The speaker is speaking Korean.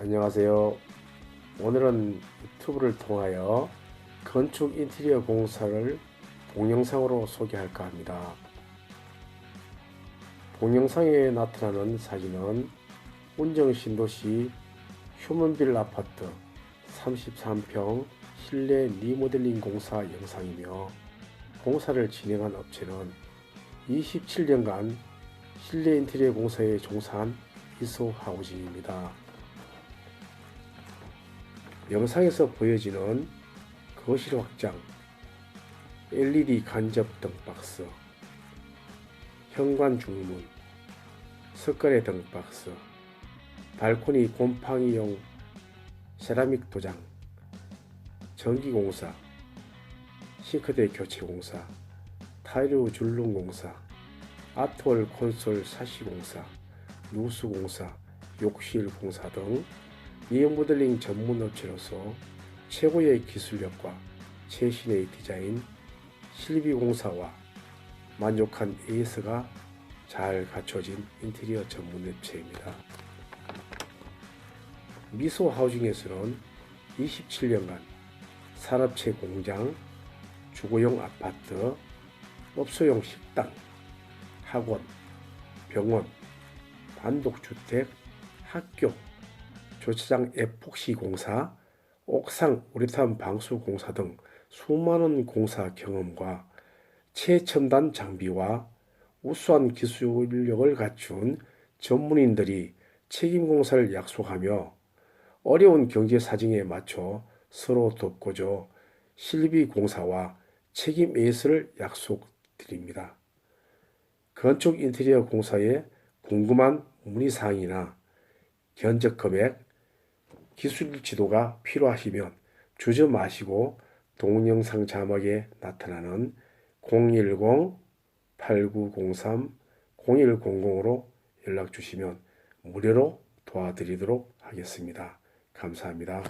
안녕하세요. 오늘은 유튜브를 통하여 건축 인테리어 공사를 동영상으로 소개할까 합니다. 동영상에 나타나는 사진은 운정 신도시 휴먼빌 아파트 33평 실내 리모델링 공사 영상이며 공사를 진행한 업체는 27년간 실내 인테리어 공사에 종사한 이소 하우징입니다. 영상에서 보여지는 거실 확장, LED 간접 등 박스, 현관 중문, 석가래 등 박스, 발코니 곰팡이용 세라믹 도장, 전기 공사, 싱크대 교체 공사, 타일루 줄눈 공사, 아트월 콘솔 사시 공사, 누수 공사, 욕실 공사 등 미용 모델링 전문 업체로서 최고의 기술력과 최신의 디자인, 실비 공사와 만족한 AS가 잘 갖춰진 인테리어 전문 업체입니다. 미소 하우징에서는 27년간 산업체 공장, 주거용 아파트, 업소용 식당, 학원, 병원, 단독주택, 학교, 주차장 에폭시 공사, 옥상 우레탄 방수 공사 등 수많은 공사 경험과 최첨단 장비와 우수한 기술력을 갖춘 전문인들이 책임 공사를 약속하며 어려운 경제 사정에 맞춰 서로 돕고줘 실비 공사와 책임 에이스를 약속드립니다. 건축 인테리어 공사에 궁금한 문의사항이나 견적 금액, 기술 지도가 필요하시면 주저 마시고 동영상 자막에 나타나는 010-8903-0100으로 연락 주시면 무료로 도와드리도록 하겠습니다. 감사합니다.